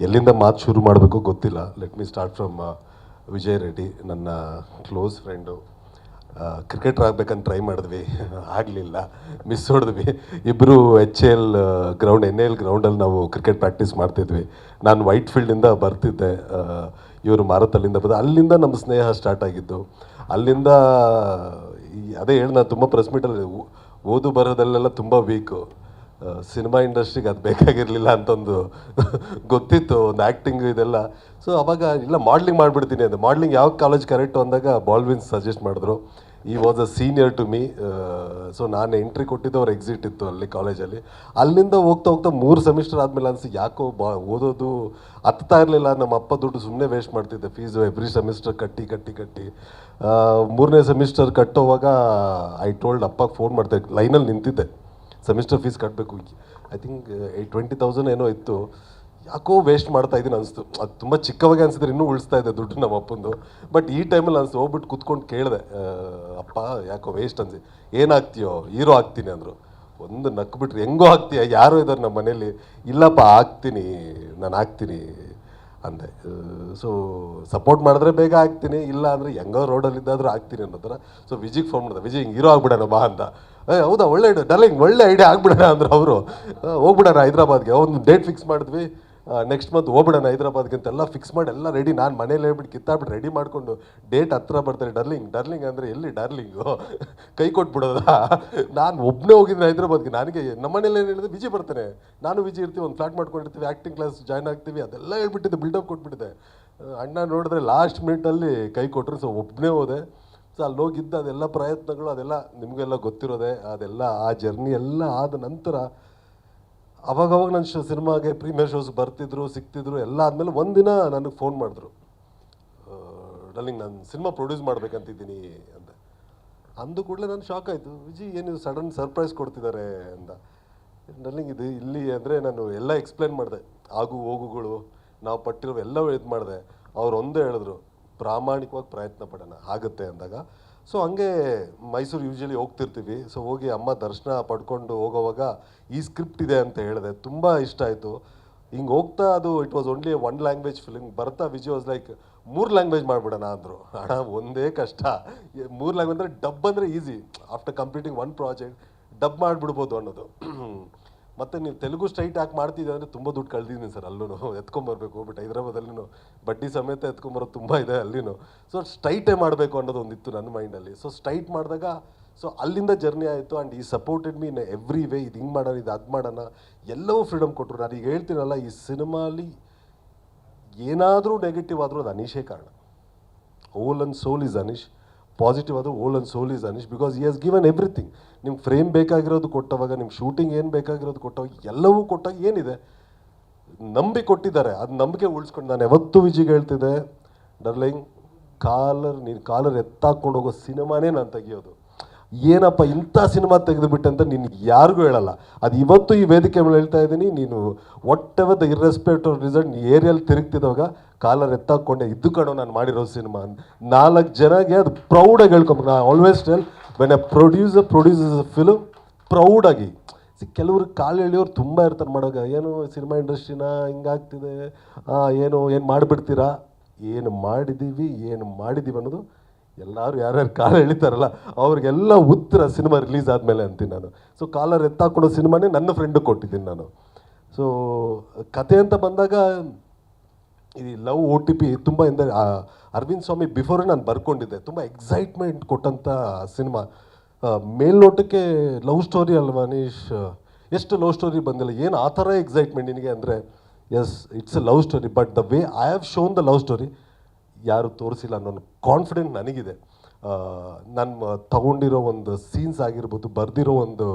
ಎಲ್ಲಿಂದ ಮಾತು ಶುರು ಮಾಡಬೇಕು ಗೊತ್ತಿಲ್ಲ. Let me start from Vijay Reddy, ನನ್ನ ಕ್ಲೋಸ್ ಫ್ರೆಂಡು ಕ್ರಿಕೆಟರ್ ಆಗ್ಬೇಕಂತ ಟ್ರೈ ಮಾಡಿದ್ವಿ. ಆಗಲಿಲ್ಲ. ಮಿಸ್ ಹೊಡೆದ್ವಿ. ಇಬ್ಬರು H L ground N L ಗ್ರೌಂಡಲ್ಲಿ ನಾವು ಕ್ರಿಕೆಟ್ ಪ್ರಾಕ್ಟೀಸ್ ಮಾಡ್ತಿದ್ವಿ. ನಾನು ವೈಟ್ ಫೀಲ್ಡಿಂದ ಬರ್ತಿದ್ದೆ. ಇವರು ಮಾರತಲ್ಲಿಂದ ಬಂದ ಅಲ್ಲಿಂದ ನಮ್ಮ ಸ್ನೇಹ ಸ್ಟಾರ್ಟ್ ಆಗಿದ್ದು. ಅಲ್ಲಿಂದ ಅದೇ ಹೇಳಿ ನಾನು ತುಂಬ ಪ್ರೆಸ್ ಮೀಟಲ್ಲಿ ಓದು ಬರೋದಲ್ಲೆಲ್ಲ ತುಂಬ ವೀಕು ಸಿನಿಮಾ ಇಂಡಸ್ಟ್ರಿಗೆ ಅದು ಬೇಕಾಗಿರಲಿಲ್ಲ ಅಂತಂದು ಗೊತ್ತಿತ್ತು, ಒಂದು ಆ್ಯಕ್ಟಿಂಗ್ ಇದೆಲ್ಲ. ಸೊ ಅವಾಗ ಇಲ್ಲ ಮಾಡ್ಲಿಂಗ್ ಮಾಡಿಬಿಡ್ತೀನಿ ಅಂತ ಮಾಡ್ಲಿಂಗ್ ಯಾವ ಕಾಲೇಜ್ ಕರೆಕ್ಟು ಅಂದಾಗ ಬಾಲ್ವಿನ್ಸ್ ಸಜೆಸ್ಟ್ ಮಾಡಿದ್ರು. He was a senior to me so ನಾನು ಎಂಟ್ರಿ ಕೊಟ್ಟಿದ್ದು ಅವ್ರ ಎಕ್ಸಿಟ್ ಇತ್ತು ಅಲ್ಲಿ ಕಾಲೇಜಲ್ಲಿ ಅಲ್ಲಿಂದ ಹೋಗ್ತಾ ಹೋಗ್ತಾ ಮೂರು ಸೆಮಿಸ್ಟರ್ ಆದಮೇಲೆ ಅನಿಸಿ, ಯಾಕೋ ಬಾ, ಓದೋದು ಹತ್ತಾ ಇರಲಿಲ್ಲ. ನಮ್ಮ ಅಪ್ಪ ದುಡ್ಡು ಸುಮ್ಮನೆ ವೇಸ್ಟ್ ಮಾಡ್ತಿದ್ದೆ ಫೀಸು ಎವ್ರಿ ಸೆಮಿಸ್ಟರ್ ಕಟ್ಟಿ ಕಟ್ಟಿ ಕಟ್ಟಿ. ಮೂರನೇ ಸೆಮಿಸ್ಟರ್ ಕಟ್ಟೋವಾಗ ಐ ಟೋಲ್ಡ್ ಅಪ್ಪಗೆ ಫೋನ್ ಮಾಡ್ತಾ ಲೈನಲ್ಲಿ ನಿಂತಿದ್ದೆ. ಸೆಮಿಸ್ಟರ್ ಫೀಸ್ ಕಟ್ಟಬೇಕು ಐ ಥಿಂಕ್ ಟ್ವೆಂಟಿ ತೌಸಂಡ್ ಏನೋ ಇತ್ತು. ಯಾಕೋ ವೇಸ್ಟ್ ಮಾಡ್ತಾ ಇದ್ದೀನಿ ಅನಿಸ್ತು. ಅದು ತುಂಬ ಚಿಕ್ಕವಾಗಿ ಅನ್ಸಿದ್ರೆ ಇನ್ನೂ ಉಳಿಸ್ತಾ ಇದೆ ದುಡ್ಡು ನಮ್ಮ ಅಪ್ಪಂದು. ಬಟ್ ಈ ಟೈಮಲ್ಲಿ ಅನಿಸ್ತು, ಹೋಗ್ಬಿಟ್ಟು ಕುತ್ಕೊಂಡು ಕೇಳಿದೆ ಅಪ್ಪ, ಯಾಕೋ ವೇಸ್ಟ್ ಅನ್ಸಿ ಏನಾಗ್ತೀಯೋ? ಹೀರೋ ಆಗ್ತೀನಿ ಅಂದರು. ಒಂದು ನಕ್ಬಿಟ್ರೆ, ಹೆಂಗೋ ಆಗ್ತೀಯ? ಯಾರೋ ಇದ್ದಾರೆ ನಮ್ಮ ಮನೇಲಿ ಇಲ್ಲಪ್ಪ, ಆಗ್ತೀನಿ. ನಾನು ಆಗ್ತೀನಿ. ಅಂದೆ. ಸೊ ಸಪೋರ್ಟ್ ಮಾಡಿದ್ರೆ ಬೇಗ ಆಗ್ತೀನಿ, ಇಲ್ಲ ಅಂದರೆ ಹೆಂಗೋ ರೋಡಲ್ಲಿದ್ದಾದರೂ ಆಗ್ತೀನಿ ಅನ್ನೋ ಥರ. ಸೊ ವಿಜಿಗೆ ಫೋನ್ ಮಾಡಿದೆ ವಿಜಯ್ ಹಿಂಗೆ ಹೀರೋ ಆಗ್ಬಿಡೋಣ ಬಾ ಅಂತ. ಏ, ಹೌದಾ, ಒಳ್ಳೆ ಐಡಿಯಾ ಡರ್ಲಿಂಗ್ ಒಳ್ಳೆ ಐಡಿಯಾ ಆಗ್ಬಿಡೋಣ, ಅಂದ್ರೆ ಅವರು. ಹೋಗ್ಬಿಡೋಣ ಹೈದ್ರಾಬಾದ್ಗೆ, ಒಂದು ಡೇಟ್ ಫಿಕ್ಸ್ ಮಾಡಿದ್ವಿ. ನೆಕ್ಸ್ಟ್ ಮಂತ್ ಹೋಗ್ಬಿಡೋಣ ಹೈದ್ರಾಬಾದ್ಗೆ ಅಂತೆಲ್ಲ ಫಿಕ್ಸ್ ಮಾಡಿ ಎಲ್ಲ ರೆಡಿ ನಾನು ಮನೇಲಿ ಹೇಳ್ಬಿಟ್ಟು ಕಿತ್ತಾಬಿಟ್ಟು ರೆಡಿ ಮಾಡಿಕೊಂಡು ಡೇಟ್ ಹತ್ರ ಬರ್ತಾರೆ. ಡರ್ಲಿಂಗ್ ಡರ್ಲಿಂಗ್ ಅಂದರೆ ಎಲ್ಲಿ ಡರ್ಲಿಂಗು ಕೈ ಕೊಟ್ಬಿಡೋದಾ? ನಾನು ಒಬ್ಬನೇ ಹೋಗಿದ್ದೀನಿ ಹೈದ್ರಾಬಾದ್ಗೆ. ನನಗೆ ನಮ್ಮ ಮನೇಲಿ ಏನು ಹೇಳಿದೆ? ವಿಜಿ ಬರ್ತಾನೆ. ನಾನು ವಿಜಿ ಇರ್ತೀವಿ, ಒಂದು ಫ್ಲಾಟ್ ಮಾಡ್ಕೊಂಡಿರ್ತೀವಿ ಆ್ಯಕ್ಟಿಂಗ್ ಕ್ಲಾಸ್ ಜಾಯ್ನ್ ಆಗ್ತೀವಿ, ಅದೆಲ್ಲ ಹೇಳ್ಬಿಟ್ಟಿದ್ದೆ ಬಿಲ್ಡಪ್ ಕೊಟ್ಬಿಟ್ಟಿದೆ ಅಣ್ಣ ನೋಡಿದ್ರೆ ಲಾಸ್ಟ್ ಮಿನಿಟಲ್ಲಿ ಕೈ ಕೊಟ್ಟರು ಸೊ ಒಬ್ಬನೇ ಹೋದೆ. ಸೊ ಅಲ್ಲಿ ಹೋಗಿದ್ದ ಅದೆಲ್ಲ ಪ್ರಯತ್ನಗಳು, ಅದೆಲ್ಲ ನಿಮಗೆಲ್ಲ ಗೊತ್ತಿರೋದೆ. ಅದೆಲ್ಲ ಆ ಜರ್ನಿ ಎಲ್ಲ ಆದ ನಂತರ ಅವಾಗವಾಗ ನನ್ನ ಶೋ ಸಿನಿಮಾಗೆ ಪ್ರೀಮಿಯರ್ ಶೋಸ್ ಬರ್ತಿದ್ರು ಸಿಗ್ತಿದ್ರು ಎಲ್ಲ ಆದಮೇಲೆ ಒಂದಿನ ನನಗೆ ಫೋನ್ ಮಾಡಿದ್ರು. ಡಲ್ಲಿಂಗ್ ನಾನು ಸಿನಿಮಾ ಪ್ರೊಡ್ಯೂಸ್ ಮಾಡ್ಬೇಕಂತಿದ್ದೀನಿ ಅಂತ. ಅಂದು ಕೂಡಲೇ ನಾನು ಶಾಕ್ ಆಯಿತು. ವಿಜಿ, ಏನು ಸಡನ್ ಸರ್ಪ್ರೈಸ್ ಕೊಡ್ತಿದ್ದಾರೆ ಅಂತ. ಡಲ್ಲಿಂಗ್ ಇದು ಇಲ್ಲಿ ಅಂದರೆ ನಾನು ಎಲ್ಲ ಎಕ್ಸ್ಪ್ಲೇನ್ ಮಾಡಿದೆ. ಆಗು, ಹೋಗುಗಳು, ನಾವು ಪಟ್ಟಿರೋ ಎಲ್ಲ ಇದು ಮಾಡಿದೆ. ಅವ್ರು ಒಂದೇ ಹೇಳಿದ್ರು, ಪ್ರಾಮಾಣಿಕವಾಗಿ ಪ್ರಯತ್ನ ಪಡೋಣ, ಆಗುತ್ತೆ ಅಂದಾಗ ಸೊ ಹಂಗೆ ಮೈಸೂರು ಯೂಶಲಿ ಹೋಗ್ತಿರ್ತೀವಿ. ಸೊ ಹೋಗಿ ಅಮ್ಮ ದರ್ಶನ ಪಡ್ಕೊಂಡು ಹೋಗೋವಾಗ ಈ ಸ್ಕ್ರಿಪ್ಟ್ ಇದೆ ಅಂತ ಹೇಳಿದೆ. ತುಂಬ ಇಷ್ಟ ಆಯಿತು. ಹಿಂಗೆ ಹೋಗ್ತಾ ಅದು it was only one language film ಬರ್ತಾ ವಿಜಯ್ ವಾಸ್ ಲೈಕ್ ಮೂರು ಲ್ಯಾಂಗ್ವೇಜ್ ಮಾಡಿಬಿಡೋಣ ಅಂದರು. ಹಣ ಒಂದೇ ಕಷ್ಟ. ಮೂರು ಲ್ಯಾಂಗ್ವೇಜ್ ಅಂದರೆ ಡಬ್ ಅಂದರೆ easy after completing one project dub ಮಾಡಿಬಿಡ್ಬೋದು ಅನ್ನೋದು. ಮತ್ತು ನೀವು ತೆಲುಗು ಸ್ಟ್ರೈಟ್ ಹಾಕಿ ಮಾಡ್ತಿದ್ದೆ ಅಂದರೆ ತುಂಬ ದುಡ್ಡು ಕಳೆದಿದ್ದೀನಿ ಸರ್ ಅಲ್ಲೂ ಎತ್ಕೊಂಬರ್ಬೇಕು ಬಟ್ ಹೈದ್ರಾಬಾದಲ್ಲಿನೂ ಬಡ್ಡಿ ಸಮೇತ ಎತ್ಕೊಂಬರೋದು ತುಂಬ ಇದೆ ಅಲ್ಲಿನೂ. ಸೊ ಸ್ಟ್ರೈಟೇ ಮಾಡಬೇಕು ಅನ್ನೋದು ಒಂದಿತ್ತು ನನ್ನ ಮೈಂಡಲ್ಲಿ. ಸೊ ಸ್ಟ್ರೈಟ್ ಮಾಡಿದಾಗ ಸೊ ಅಲ್ಲಿಂದ ಜರ್ನಿ ಆಯಿತು and he supported me in every way ಇದು ಹಿಂಗೆ ಮಾಡೋಣ, ಇದು ಅದು ಮಾಡೋಣ. ಎಲ್ಲವೂ ಫ್ರೀಡಮ್ ಕೊಟ್ಟರು ನಾನು ಈಗ ಹೇಳ್ತೀನಲ್ಲ, ಈ ಸಿನಿಮಾಲಿ ಏನಾದರೂ ನೆಗೆಟಿವ್ ಆದರೂ ಅದು ಅನೀಶೇ ಕಾರಣ. Whole and sole is Anish positive ಅದು whole and sole is Anish because he has given everything ನಿಮ್ಗೆ ಫ್ರೇಮ್ ಬೇಕಾಗಿರೋದು ಕೊಟ್ಟವಾಗ ನಿಮ್ಮ ಶೂಟಿಂಗ್ ಏನು ಬೇಕಾಗಿರೋದು ಕೊಟ್ಟವಾಗ, ಎಲ್ಲವೂ ಕೊಟ್ಟಾಗ ಏನಿದೆ? ನಂಬಿ ಕೊಟ್ಟಿದ್ದಾರೆ. ಅದು ನಂಬಿಕೆ ಉಳಿಸ್ಕೊಂಡು ನಾನು ಯಾವತ್ತೂ ವಿಜಿಗೆ ಹೇಳ್ತಿದ್ದೆ ಡರ್ಲಿಂಗ್ ಕಾಲರ್ ನೀನು ಕಾಲರ್ ಎತ್ತಾಕೊಂಡು ಹೋಗೋ ಸಿನಿಮಾನೇ ನಾನು ತೆಗಿಯೋದು. ಏನಪ್ಪ ಇಂಥ ಸಿನಿಮಾ ತೆಗೆದುಬಿಟ್ಟೆ ಅಂತ ನಿನ್ಗೆ ಯಾರಿಗೂ ಹೇಳಲ್ಲ. ಅದು ಇವತ್ತು ಈ ವೇದಿಕೆ ಮೇಲೆ ಹೇಳ್ತಾ ಇದ್ದೀನಿ, ನೀನು whatever the irrespective of result ಏರಿಯಲ್ಲಿ ತಿರುಗ್ತಿದ್ದಾಗ ಕಾಲರ್ ಎತ್ತಾಕೊಂಡೆ, ಇದ್ದು ಕಣೋ ನಾನು ಮಾಡಿರೋ ಸಿನಿಮಾ ನಾಲ್ಕು ಜನಗೆ ಅದು ಪ್ರೌಡಾಗಿ ಹೇಳ್ಕೊಬೇಕು ನಾನು always tell when a producer produces a film ಪ್ರೌಡಾಗಿ ಕೆಲವರು ಕಾಲು ಎಳೆಯೋರು ತುಂಬ ಇರ್ತಾರೆ ಮಾಡೋಕೆ ಏನು ಸಿನಿಮಾ ಇಂಡಸ್ಟ್ರಿನ ಹಿಂಗಾಗ್ತಿದೆ? ಏನು ಏನು ಮಾಡಿಬಿಡ್ತೀರಾ? ಏನು ಮಾಡಿದ್ದೀವಿ ಏನು ಮಾಡಿದ್ದೀವಿ ಅನ್ನೋದು ಎಲ್ಲರೂ ಯಾರ್ಯಾರು ಕಾಲ ಎಳಿತಾರಲ್ಲ, ಅವ್ರಿಗೆಲ್ಲ ಉತ್ತರ ಸಿನಿಮಾ ರಿಲೀಸ್ ಆದಮೇಲೆ ಅಂತೀನಿ ನಾನು. ಸೊ ಕಾಲರ್ ಎತ್ತಾಕೊಡೋ ಸಿನಿಮಾನೇ ನನ್ನ ಫ್ರೆಂಡಿಗೆ ಕೊಟ್ಟಿದ್ದೀನಿ ನಾನು. ಸೊ ಕತೆ ಅಂತ ಬಂದಾಗ, ಈ ಲವ್ ಓ ಟಿ ಪಿ ತುಂಬ ಎಂದರೆ ಅರವಿಂದ್ ಸ್ವಾಮಿ ಬಿಫೋರೇ ನಾನು ಬರ್ಕೊಂಡಿದ್ದೆ, ತುಂಬ ಎಕ್ಸೈಟ್ಮೆಂಟ್ ಕೊಟ್ಟಂಥ ಸಿನಿಮಾ. ಮೇಲ್ನೋಟಕ್ಕೆ ಲವ್ ಸ್ಟೋರಿ ಅಲ್ವಾ ಅನೀಶ್? ಎಷ್ಟು ಲವ್ ಸ್ಟೋರಿ ಬಂದಿಲ್ಲ, ಏನು ಆ ಥರ ಎಕ್ಸೈಟ್ಮೆಂಟ್ ನಿನಗೆ ಅಂದರೆ yes it's a love story but the way I have shown the love story ಯಾರು ತೋರಿಸಿಲ್ಲ ಅನ್ನೋ ಕಾನ್ಫಿಡೆಂಟ್ ನನಗಿದೆ. ನಾನು ತಗೊಂಡಿರೋ ಒಂದು ಸೀನ್ಸ್ ಆಗಿರ್ಬೋದು, ಬರೆದಿರೋ ಒಂದು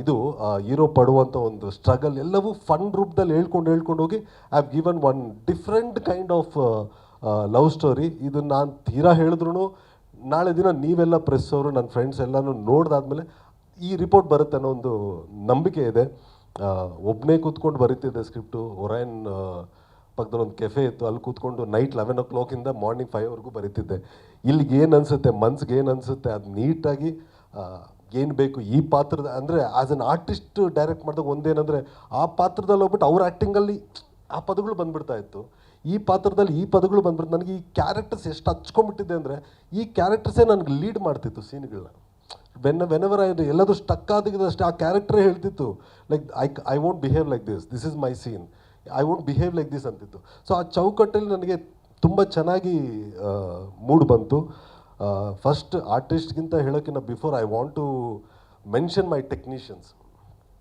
ಇದು ಹೀರೋ ಪಡುವಂಥ ಒಂದು ಸ್ಟ್ರಗಲ್ ಎಲ್ಲವೂ ಫನ್ ರೂಪದಲ್ಲಿ ಹೇಳ್ಕೊಂಡು ಹೇಳ್ಕೊಂಡು ಹೋಗಿ I have given one different kind of love story ಇದು ನಾನು ತೀರಾ ಹೇಳಿದ್ರು ನಾಳೆ ದಿನ ನೀವೆಲ್ಲ ಪ್ರೆಸ್ ಅವರು ನನ್ನ ಫ್ರೆಂಡ್ಸ್ ಎಲ್ಲನೂ ನೋಡ್ದಾದ್ಮೇಲೆ ಈ ರಿಪೋರ್ಟ್ ಬರುತ್ತೆ ಅನ್ನೋ ಒಂದು ನಂಬಿಕೆ ಇದೆ. ಒಬ್ಬನೇ ಕೂತ್ಕೊಂಡು ಬರೀತಿದ್ದೆ ಸ್ಕ್ರಿಪ್ಟು ಒರೈನ್ ಪಕ್ಕದಲ್ಲಿ ಒಂದು ಕೆಫೆ ಇತ್ತು, ಅಲ್ಲಿ ಕೂತ್ಕೊಂಡು ನೈಟ್ ಲೆವೆನ್ ಓ ಕ್ಲಾಕಿಂದ ಮಾರ್ನಿಂಗ್ ಫೈವ್ವರೆಗೂ ಬರೀತಿದ್ದೆ. ಇಲ್ಲಿಗೆ ಏನು ಅನಿಸುತ್ತೆ, ಮನ್ಸಿಗೆ ಏನು ಅನಿಸುತ್ತೆ, ಅದು ನೀಟಾಗಿ ಏನು ಬೇಕು ಈ ಪಾತ್ರದ, ಅಂದರೆ ಆ್ಯಸ್ ಅನ್ ಆರ್ಟಿಸ್ಟ್ ಡೈರೆಕ್ಟ್ ಮಾಡಿದಾಗ ಒಂದೇನಂದರೆ, ಆ ಪಾತ್ರದಲ್ಲಿ ಹೋಗ್ಬಿಟ್ಟು ಅವ್ರ ಆ್ಯಕ್ಟಿಂಗಲ್ಲಿ ಆ ಪದಗಳು ಬಂದ್ಬಿಡ್ತಾ ಇತ್ತು. ಈ ಪಾತ್ರದಲ್ಲಿ ಈ ಪದಗಳು ಬಂದ್ಬಿಟ್ಟು ನನಗೆ ಈ ಕ್ಯಾರೆಕ್ಟರ್ಸ್ ಎಷ್ಟು ಹಚ್ಕೊಂಡ್ಬಿಟ್ಟಿದೆ ಅಂದರೆ, ಈ ಕ್ಯಾರೆಕ್ಟರ್ಸೇ ನನಗೆ ಲೀಡ್ ಮಾಡ್ತಿತ್ತು ಸೀನ್ಗಳನ್ನ ವೆನ್ ವೆನವರ್ ಐ ಎಲ್ಲಾದರೂ ಸ್ಟಕ್ ಆದಿದ್ದಷ್ಟೇ ಆ ಕ್ಯಾರೆಕ್ಟ್ರೇ ಹೇಳ್ತಿತ್ತು like I I won't behave like this this is my scene I won't behave like this ಅಂತಿತ್ತು. ಸೊ ಆ ಚೌಕಟ್ಟಲ್ಲಿ ನನಗೆ ತುಂಬ ಚೆನ್ನಾಗಿ ಮೂಡ್ ಬಂತು. ಫಸ್ಟ್ ಆರ್ಟಿಸ್ಟ್ಗಿಂತ ಹೇಳೋಕ್ಕಿಂತ before I want to mention my technicians